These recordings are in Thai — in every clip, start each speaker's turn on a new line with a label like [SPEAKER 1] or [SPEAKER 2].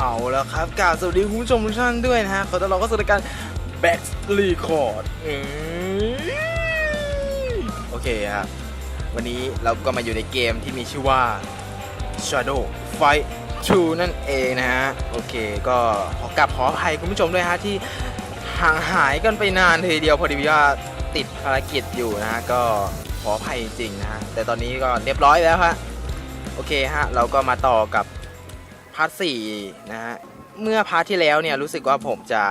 [SPEAKER 1] เอาแล้วครับกล่าวสวัสดีคุณผู้ชมทุกท่านด้วยนะฮะ ขอต้อนรับเข้าสู่รายการ Back Record อโอเคครับ วันนี้เราก็มาอยู่ในเกมที่มีชื่อว่า Shadow Fight 2 นั่นเองนะฮะ โอเคก็ขอกลับขออภัยคุณผู้ชมด้วยฮะ ที่ห่างหายกันไปนานทีเดียวพอดีว่าติดภารกิจอยู่นะฮะ ก็ขออภัยจริงนะฮะ แต่ตอนนี้ก็เรียบร้อยแล้วฮะ โอเคฮะ เราก็มาต่อกับ พาร์ทสี่นะฮะ เมื่อพาร์ทที่แล้วเนี่ยรู้สึกว่าผมจะ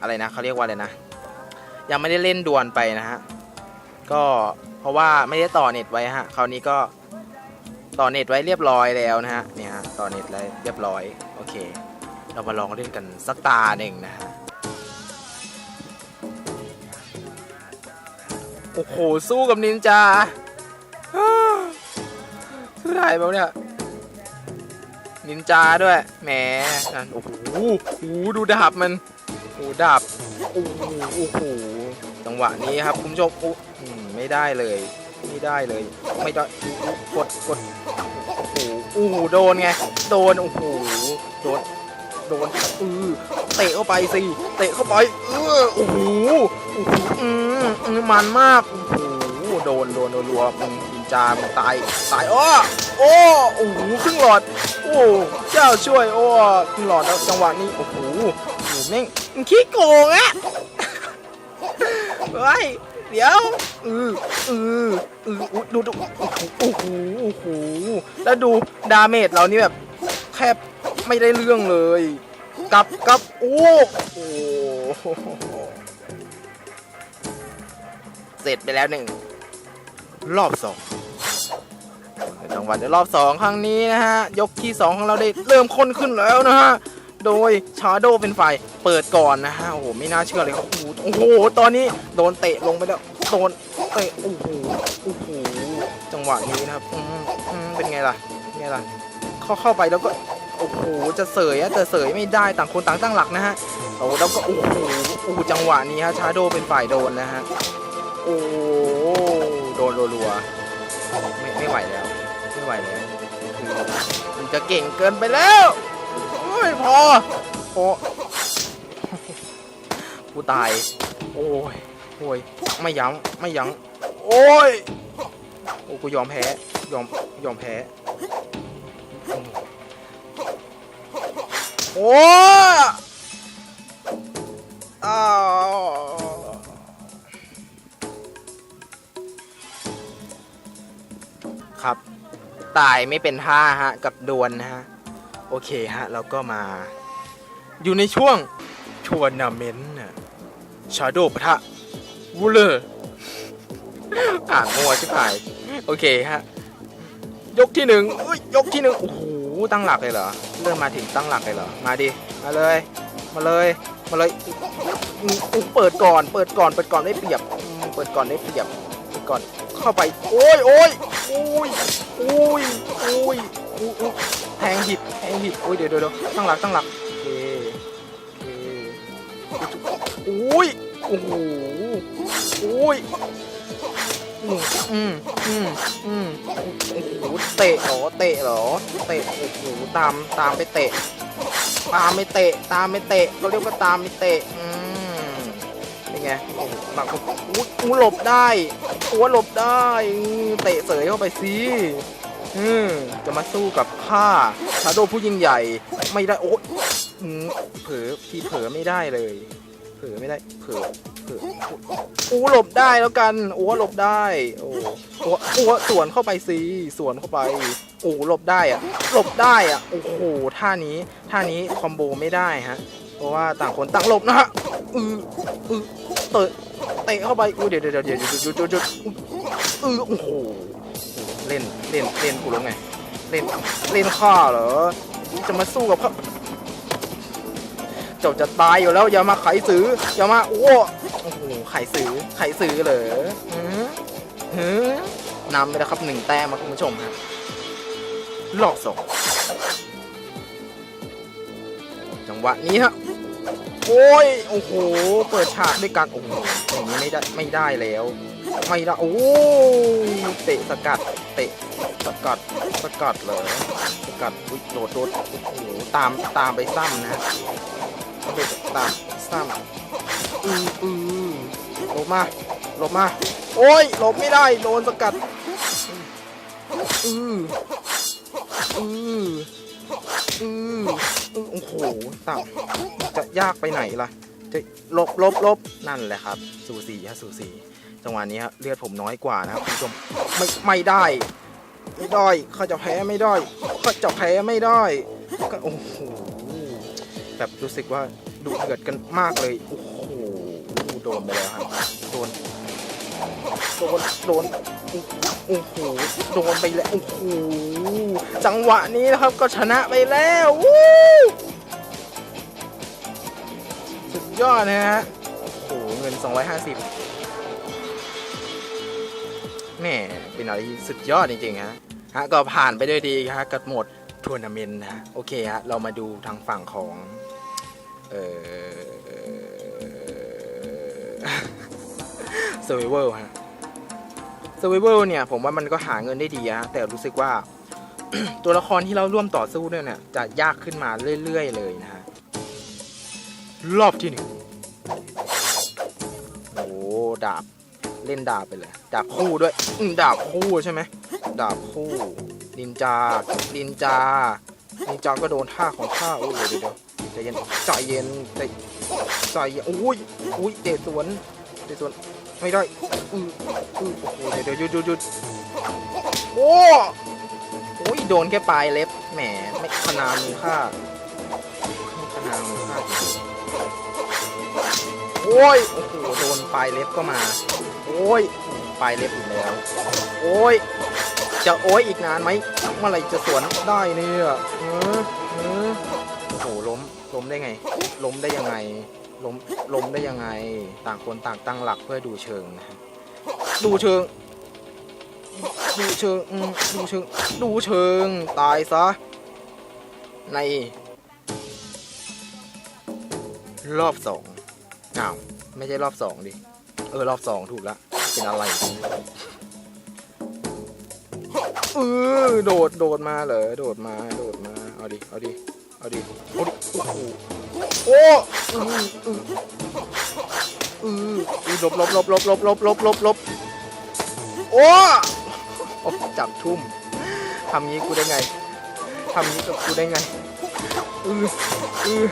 [SPEAKER 1] อะไรนะเขาเรียกว่าอะไรนะ ยังไม่ได้เล่นดวลไปนะฮะ ก็เพราะว่าไม่ได้ต่อเน็ตไว้ฮะ คราวนี้ก็ต่อเน็ตไว้เรียบร้อยแล้วนะฮะ เนี่ยฮะต่อเน็ตไว้เรียบร้อย โอเค เรามาลองเล่นกันสักตาหนึ่งนะฮะ โอ้โหสู้กับนินจาสู้ได้เปล่าเนี่ย นินจาด้วยแหมนั่นโอ้โหโอ้โหดูดาบมันโอ้โดาบโอ้โหโอ้โหจังหวะนี้ครับคุณผู้ชมโอ้ไม่ได้เลยไม่ได้เลย ไม่ได้กดกดโอ้โหโอ้โหโดนไงโดนโอ้โหโดนโดนอือเตะเข้าไปสิเตะเข้าไปเออโอ้โหโอ้โหอืมมันมากโอ้โหโดนโดนรัวมันนินจามันตายตายอ้อโอ้โอ้โหครึ่งหลอด โอ้เจ้าช่วยโอ้ครึ่งหลอดจังหวะนี้โอ้โหโอ้แม่งมันขี้โกงอะเฮ้ยเดี๋ยวอืออืออือดูดูโอ้โหโอ้โหแล้วดูดาเมจเรานี่แบบแทบไม่ได้เรื่องเลยกับกับโอ้โหเสร็จไปแล้วหนึ่งรอบสอง จังหวะในรอบสองครั้งนี้นะฮะ ยกที่สองของเราได้เริ่มข้นขึ้นแล้วนะฮะ โดยชาโดเป็นฝ่ายเปิดก่อนนะฮะ โอ้โห ไม่น่าเชื่อเลยครับ โอ้โห ตอนนี้โดนเตะลงไปแล้ว โดนเตะ โอ้โห โอ้โห จังหวะนี้นะครับเป็นไงล่ะเป็นไงล่ะ เข้าเข้าไปแล้วก็ โอ้โห จะเสยอะแต่เสยไม่ได้ ต่างคนต่างตั้งหลักนะฮะ โอ้แล้วก็ โอ้โห โอ้จังหวะนี้ฮะ ชาโดเป็นฝ่ายโดนนะฮะ โอ้โดนรัวๆไม่ไม่ไหวแล้ว ไม่ไหวแล้วคือมันจะเก่งเกินไปแล้วโอ้ยพอพอกูตาย โอ้ยโอ้ยไม่ยั้งไม่ยั้งโอ้ยโอ้กูยอมแพ้ยอมยอมแพ้โอ้ยอ้าวครับ ตายไม่เป็นท่าฮะ กับดวลนะฮะ โอเคฮะ เราก็มา อยู่ในช่วงทัวร์นาเมนต์น่ะชาโดปะทะวูเลอร์อ่านมัวชิบหาย โอเคฮะ ยกที่หนึ่งยกที่หนึ่งโอ้โห ตั้งหลักเลยเหรอ เริ่มมาถึงตั้งหลักเลยเหรอ มาดิ มาเลย มาเลย มาเลยอุ๊ยอุ๊ยเปิดก่อน เปิดก่อน เปิดก่อนได้เปรียบ เปิดก่อนได้เปรียบ เปิดก่อน เข้าไป โอ้ยโอ้ยโอ้ยโอ้ยโอ้ยแทงผิดแทงผิดโอ้ยเดี๋ยวเดี๋ยวตั้งหลักตั้งหลักโอเคโอเคโอ้ยโอ้โหโอ้ยอืมอืมอืมอืมโอ้โหเตะเหรอเตะเหรอเตะโอ้โหตามตามไปเตะ ตามไม่เตะ ตามไม่เตะเราเรียกว่าตามไม่เตะอืม ไงบางคนอู้อู้หลบได้อ้วหลบได้เตะเสยเข้าไปสิอืมจะมาสู้กับข้าชาโดผู้ยิ่งใหญ่ ไม่ได้โอ้อืมเผลอพี่เผลอไม่ได้เลย เผลอไม่ได้เผลอเผลออู้หลบได้แล้วกันอ้วหลบได้ โอ้อ้วอ้สวนเข้าไปสิสวนเข้าไปโอ้หลบได้อะหลบได้อะโอ้โหท่านี้ท่านี้คอมโบไม่ได้ฮะเพราะว่าต่างคนต่างหลบนะฮะอืออือ เตะเตะเข้าไปอู้เดี๋ยวเดี๋ยวเดี๋ยวเดี๋ยวเดี๋ยวเดี๋ยวเดี๋ยวอือโอ้โหเล่นเล่นเล่นกูแล้วไงเล่นเล่นข้าเหรอจะมาสู้กับเขาเจ้าจะตายอยู่แล้วอย่ามาไขสืออย่ามาโอ้โอ้โหไขสือไขสือเหรอหือนำไปแล้วครับหนึ่งแต้มมาคุณผู้ชมฮะหลอกสองจังหวะนี้ฮะ โอ้ย โอ้โห เปิดฉากด้วยกัน โอ้โหอย่างนี้ไม่ได้ ไม่ได้แล้ว ไม่ได้ โอ้เตะสกัด เตะสกัด สกัดเหรอสกัดอุ้ยโดดโดดโอ้โห ตาม ตามไปซ้ำนะฮะตามซ้ำอืออือหลบมาหลบมา โอ้ย หลบไม่ได้ โดนสกัด อืออืออือ อือโอ้โหต่ำจะยากไปไหนล่ะ จะหลบหลบหลบนั่นแหละครับ สูสีฮะสูสีจังหวะนี้ฮะเลือดผมน้อยกว่านะครับคุณผู้ชมไม่ไม่ได้ ไม่ได้ข้าจะแพ้ไม่ได้ข้าจะแพ้ไม่ได้ก็โอ้โหแบบรู้สึกว่าดุเดือดกันมากเลยโอ้โหโดนไปแล้วครับโดนโดนโดนโอ้โหโดนไปแล้วโอ้โหจังหวะนี้นะครับก็ชนะไปแล้ววู้ ยอดนะฮะ โอ้โห เงิน 250แหม่เป็นอะไรที่สุดยอดจริงๆฮะฮะก็ผ่านไปด้วยดีฮะกับโหมดทัวร์นาเมนต์นะฮะโอเคฮะ เรามาดูทางฝั่งของ เอ่อ survival ฮะ survival เนี่ย ผมว่ามันก็หาเงินได้ดีฮะ แต่รู้สึกว่า ตัวละครที่เราร่วมต่อสู้ด้วยเนี่ยจะยากขึ้นมาเรื่อย ๆ เลยนะฮะ รอบที่หนึ่งโอ้ดาบเล่นดาบไปเลย ดาบคู่ด้วยอืมดาบคู่ใช่ไหมดาบคู่นินจานินจานินจาก็โดนท่าของข้าโอ้ยเดี๋ยวเดี๋ยวใจเย็นใจเย็นใจใจเย็นโอ้ยโอ้ยเตะสวนเตะสวนไม่ได้อืออือโอ้โหเดี๋ยวเดี๋ยวหยุดหยุดหยุดโอ้โอ้ยโดนแค่ปลายเล็บแหมไม่ขนามือข้า โอ้ย โอ้โห โดนปลายเล็บก็มา โอ้ย ปลายเล็บอีกแล้ว โอ้ย จะโอ้ยอีกนานไหมเมื่อไรจะสวนได้เนี่ยเออเออโอ้โห ล้ม ล้มได้ไง ล้มได้ยังไง ล้ม ล้มได้ยังไง ต่างคนต่างตั้งหลักเพื่อดูเชิงนะดูเชิง ดูเชิงดูเชิง ดูเชิง ตายซะ ใน รอบสอง อ้าว ไม่ใช่รอบสองดิ เออ รอบสองถูกละ เป็นอะไรเออโดด โดดมาเหรอ โดดมา โดดมา เอาดิ เอาดิ เอาดิ เอาดิ โอ้โหโอ้อืออืออือลบลบลบลบลบลบลบลบลบโอ้โอ้จับทุ่มทำงี้กูได้ไงทำงี้กับกูได้ไงอืออือ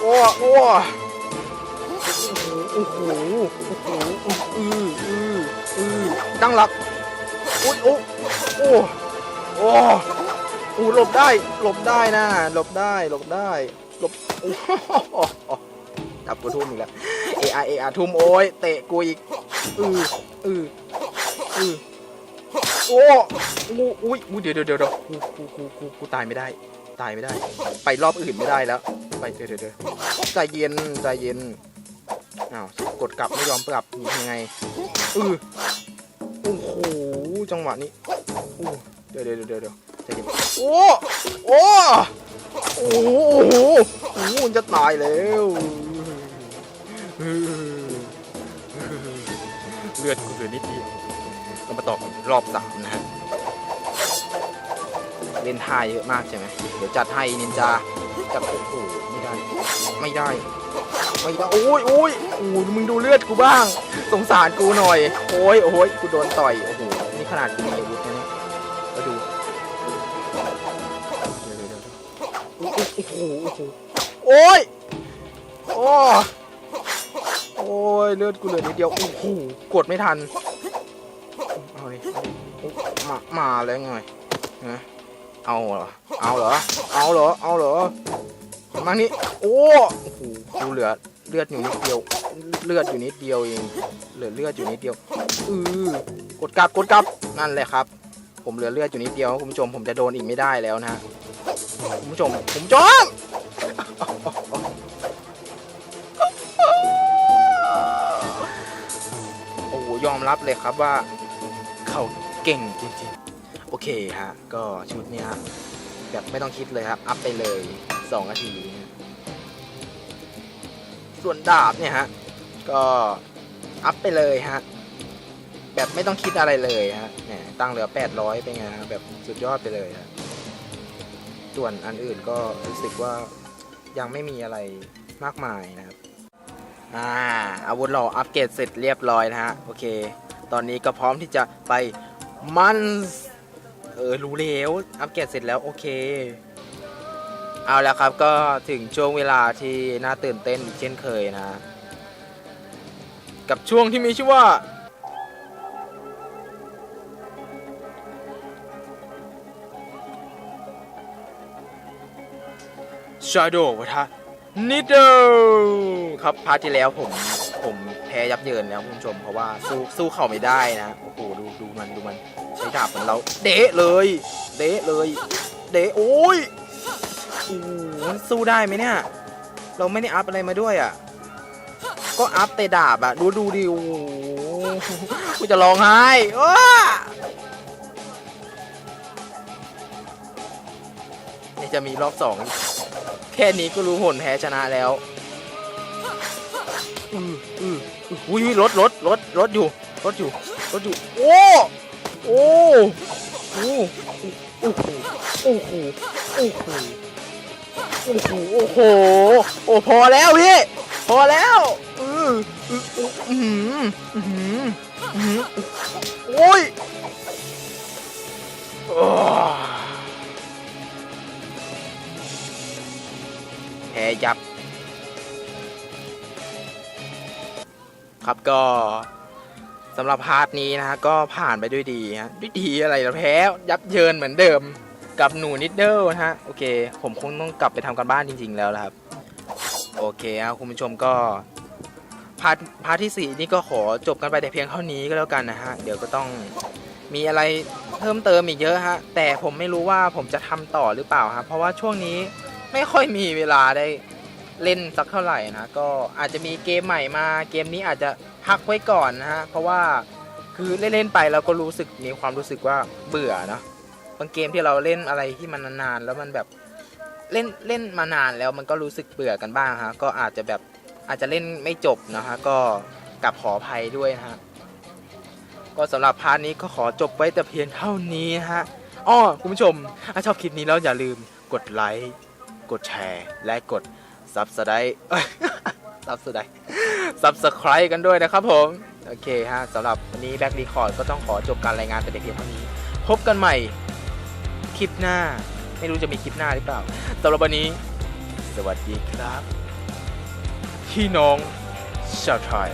[SPEAKER 1] โอ้โอ้ โอ้โหโอ้โหอืออืออือตั้งหลักโอ้ยโอ้โอ้โอ้โอ้หลบได้หลบได้นะหลบได้หลบได้หลบโอ้โหจับกูทุ่มอีกแล้วเอไอเออาทุ่มโอ้ยเตะกูอีกอืออืออือโอ้โอ้อุ้ยอุ้เดี๋ยวเดี๋ยวเดี๋ยวกูกูกูกูกูตายไม่ได้ ตายไม่ได้ ไปรอบอื่นไม่ได้แล้ว ไปเดี๋ยวเดี๋ยวเดี๋ยวใจเย็นใจเย็น อ้าวกดกลับไม่ยอมปรับยังไงอือโอ้โหจังหวะนี้โอ้เดี๋ยวเดี๋ยวเดี๋ยวเดี๋ยวจเย็นโอ้โอ้โอ้โหโอ้โหมันจะตายแล้วเลือดกูเหลือนิดเดียวก็มาต่อกรอบสามนะฮะเล่นท่าเยอะมากใช่ไหมเดี๋ยวจัดให้นินจาจัดโอ้โหไม่ได้ ไม่ได้ ไม่ได้โอ้ยโอ้ยโอ้ยมึงดูเลือดกูบ้าง สงสารกูหน่อย โอ้ยโอ้ยกูโดนต่อยโอ้โหนี่ขนาดกูมีอาวุธนะเนี่ยมาดูโอ้โหโอ้โหโอ้ยโอ้โอ้ยเลือดกูเหลือนิดเดียวโอ้โหกดไม่ทันเอาเอาดิมามาแล้วไงนะเอาเหรอเอาเหรอเอาเหรอเอาเหรอมานี่โอ้โอ้โหกูเหลือ เลือดอยู่นิดเดียว เลือดอยู่นิดเดียวเองเหลือเลือดอยู่นิดเดียวอือกดกลับกดกลับนั่นแหละครับ ผมเหลือเลือดอยู่นิดเดียวคุณผู้ชมผมจะโดนอีกไม่ได้แล้วนะฮะคุณผู้ชมผมจอมโอ้ยอมรับเลยครับว่า เขาเก่งจริงๆ โอเคฮะ ก็ชุดนี้ยแบบไม่ต้องคิดเลยครับ อัพไปเลย 2 นาที ส่วนดาบเนี่ยฮะ ก็อัพไปเลยฮะ แบบไม่ต้องคิดอะไรเลยฮะเนี่ยตั้งเหลือ 800เป็นไงฮะแบบสุดยอดไปเลยฮะส่วนอันอื่นก็รู้สึกว่ายังไม่มีอะไรมากมายนะครับ อ่า อาวุธเราอัปเกรดเสร็จเรียบร้อยนะฮะ โอเค ตอนนี้ก็พร้อมที่จะไปมัน เออ รู้แล้ว อัปเกรดเสร็จแล้ว โอเค เอาแล้วครับก็ถึงช่วงเวลาที่น่าตื่นเต้นอีกเช่นเคยนะ กับช่วงที่มีชื่อว่า Shadow วะทะนิดเดิครับพาร์ทที่แล้วผมผมแพ้ยับเยินแล้วคุณผู้ชมเพราะว่าสู้สู้เข่าไม่ได้นะโอ้โหดูดูมันดูมันใช้ดาบของเรา เดะเลย เดะเลย เดะโอ้ย โอ้โหสู้ได้ไหมเนี่ย เราไม่ได้อัพอะไรมาด้วยอะ ก็อัพแต่ดาบอะ ดูดูดิ โอ้โหกูจะร้องไห้ว้านี่จะมีรอบสองแค่นี้ก็รู้ผลแพ้ชนะแล้วอืออืออืออุ้ยรถรถรถรถอยู่รถอยู่รถอยู่ โอ้โอ้โอ้โอ้โหโอ้โหโอ้โห โอ้โหโอ้โหโอ้พอแล้วพี่พอแล้วอืออืออืออือหืออือโอ้ยอ้แพ้ยับ ครับก็สำหรับพาร์ทนี้นะฮะก็ผ่านไปด้วยดีฮะด้วยดีอะไรเราแพ้ยับเยินเหมือนเดิม กับหนูนิดเดิลนะฮะ โอเค ผมคงต้องกลับไปทำกันบ้านจริง ๆ แล้วนะครับ โอเคครับคุณผู้ชมก็พาร์ทพาร์ทที่สี่นี่ก็ขอจบกันไปแต่เพียงเท่านี้ก็แล้วกันนะฮะ เดี๋ยวก็ต้องมีอะไรเพิ่มเติมอีกเยอะฮะ แต่ผมไม่รู้ว่าผมจะทำต่อหรือเปล่าครับเพราะว่าช่วงนี้ไม่ค่อยมีเวลาได้เล่นสักเท่าไหร่นะ ก็อาจจะมีเกมใหม่มา เกมนี้อาจจะพักไว้ก่อนนะฮะ เพราะว่าคือเล่นๆไปเราก็รู้สึกมีความรู้สึกว่าเบื่อเนาะ บางเกมที่เราเล่นอะไรที่มันนานๆแล้วมันแบบเล่นเล่นมานานแล้วมันก็รู้สึกเบื่อกันบ้างฮะก็อาจจะแบบอาจจะเล่นไม่จบนะฮะก็กลับขออภัยด้วยนะฮะก็สำหรับพาร์ทนี้ก็ขอจบไว้แต่เพียงเท่านี้ฮะอ้อคุณผู้ชมถ้าชอบคลิปนี้แล้วอย่าลืมกดไลค์กดแชร์ และกด Subscribe เอ้ย Subscribe Subscribe กันด้วยนะครับผมโอเคฮะสำหรับวันนี้แบ็ครีคอร์ดก็ต้องขอจบการรายงานแต่เพียงเท่านี้ พบกันใหม่ คลิปหน้า ไม่รู้จะมีคลิปหน้าหรือเปล่าสำหรับวันนี้ สวัสดีครับ พี่น้องชาวไทย